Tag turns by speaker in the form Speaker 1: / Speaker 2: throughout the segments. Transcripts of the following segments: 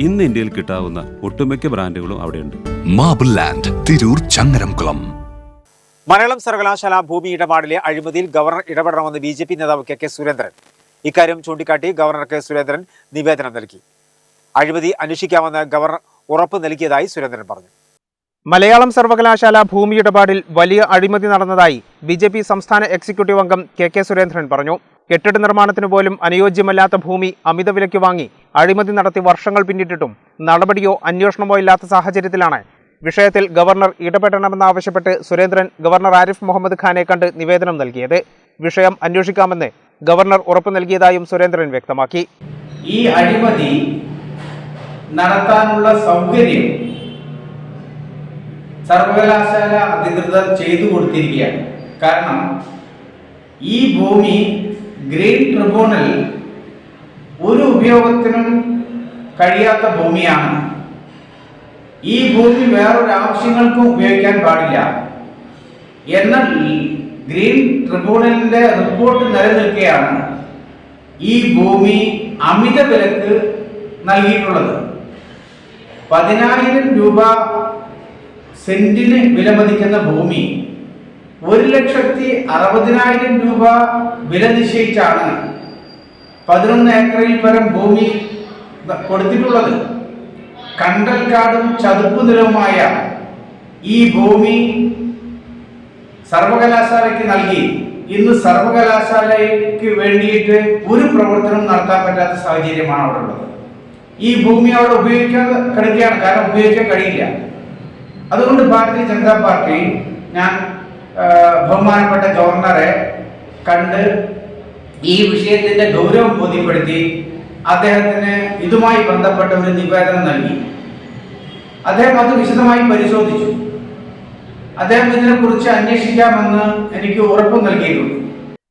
Speaker 1: ഇന്ന് ഇന്ത്യയിൽ കിട്ടാവുന്ന ഒട്ടുമിക്ക ബ്രാൻഡുകളും അവിടെയുണ്ട്.
Speaker 2: മാബിൾ ലാൻഡ് തിരൂർ ചങ്ങരംകുളം
Speaker 3: മലയാളം സർവകലാശാല ഭൂമി ഇടപാടിലെ അഴിമതിയിൽ ഗവർണർ ഇടപെടണമെന്ന് ബി ജെ പി നേതാവ് കെ കെ സുരേന്ദ്രൻ. ഇക്കാര്യം ചൂണ്ടിക്കാട്ടി ഗവർണർ കെ സുരേന്ദ്രൻ നിവേദനം നൽകി. അഴിമതി അന്വേഷിക്കാമെന്ന് ഗവർണർ ഉറപ്പ് നൽകിയതായി സുരേന്ദ്രൻ പറഞ്ഞു.
Speaker 4: മലയാളം സർവകലാശാല ഭൂമി ഇടപാടിൽ വലിയ അഴിമതി നടന്നതായി ബി ജെ പി സംസ്ഥാന എക്സിക്യൂട്ടീവ് അംഗം കെ കെ സുരേന്ദ്രൻ പറഞ്ഞു. കെട്ടിട നിർമ്മാണത്തിന് പോലും അനുയോജ്യമല്ലാത്ത ഭൂമി അമിത വിലയ്ക്ക് വാങ്ങി അഴിമതി നടത്തി വർഷങ്ങൾ പിന്നിട്ടിട്ടും നടപടിയോ അന്വേഷണമോ ഇല്ലാത്ത സാഹചര്യത്തിലാണ്. വിഷയത്തിൽ ഗവർണർ ഇടപെടണമെന്നാവശ്യപ്പെട്ട് സുരേന്ദ്രൻ ഗവർണർ ആരിഫ് മുഹമ്മദ് ഖാനെ കണ്ട് നിവേദനം നൽകിയത്. വിഷയം അന്വേഷിക്കാമെന്ന് ഗവർണർ ഉറപ്പു നൽകിയതായും സുരേന്ദ്രൻ വ്യക്തമാക്കി.
Speaker 5: ഈ അഴിമതി നടത്താനുള്ള സൗകര്യം സർവകലാശാല അധികൃതർ ചെയ്തു കൊടുത്തിരിക്കുകയാണ്. കാരണം ഈ ഭൂമി ഗ്രീൻ ട്രിബ്യൂണൽ ഒരു ഉപയോഗത്തിനും കഴിയാത്ത ഭൂമിയാണ്. ഈ ഭൂമി വേറൊരു ആവശ്യങ്ങൾക്കും ഉപയോഗിക്കാൻ പാടില്ല. എന്ന ഗ്രീൻ ട്രിബ്യൂണലിന്റെ റിപ്പോർട്ട് നിലനിൽക്കുകയാണ് ഈ ഭൂമി അമിത വിലക്ക് നൽകിയിട്ടുള്ളത്. പതിനായിരം രൂപ സെന്റിന് വിലമതിക്കുന്ന ഭൂമി ഒരു ലക്ഷത്തി അറുപതിനായിരം രൂപ വില നിശ്ചയിച്ചാണ് പതിനൊന്ന് ഏക്കറിൽ പരം ഭൂമി കൊടുത്തിട്ടുള്ളത്. കണ്ടൽക്കാടും ചതുപ്പ് നിലവുമായ ഈ ഭൂമി സർവകലാശാലയ്ക്ക് നൽകി. ഇന്ന് സർവകലാശാലയ്ക്ക് വേണ്ടിയിട്ട് ഒരു പ്രവർത്തനം നടത്താൻ പറ്റാത്ത സാഹചര്യമാണ് അവിടെ ഉള്ളത്. ഈ ഭൂമി അവിടെ ഉപയോഗിക്കാൻ കിടക്കുകയാണ്. കാരണം ഉപയോഗിക്കാൻ കഴിയില്ല. അതുകൊണ്ട് ഭാരതീയ ജനതാ പാർട്ടി ഞാൻ ബഹുമാനപ്പെട്ട ഗവർണറെ കണ്ട് ഈ വിഷയത്തിന്റെ ഗൗരവം ബോധ്യപ്പെടുത്തി അദ്ദേഹത്തിന് ഇതുമായി ബന്ധപ്പെട്ട ഒരു നിവേദനം നൽകി. അദ്ദേഹം അത് വിശദമായി പരിശോധിച്ചു. അദ്ദേഹം ഇതിനെക്കുറിച്ച് അന്വേഷിക്കാമെന്ന് എനിക്ക് ഉറപ്പ് നൽകിയിട്ടുണ്ട്.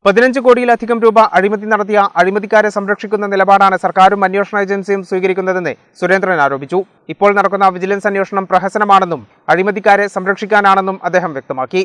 Speaker 4: പതിനഞ്ച് കോടിയിലധികം രൂപ അഴിമതി നടത്തിയ അഴിമതിക്കാരെ സംരക്ഷിക്കുന്ന നിലപാടാണ് സർക്കാരും അന്വേഷണ ഏജൻസിയും സ്വീകരിക്കുന്നതെന്ന് സുരേന്ദ്രൻ ആരോപിച്ചു. ഇപ്പോൾ നടക്കുന്ന വിജിലൻസ് അന്വേഷണം പ്രഹസനമാണെന്നും അഴിമതിക്കാരെ സംരക്ഷിക്കാനാണെന്നും അദ്ദേഹം വ്യക്തമാക്കി.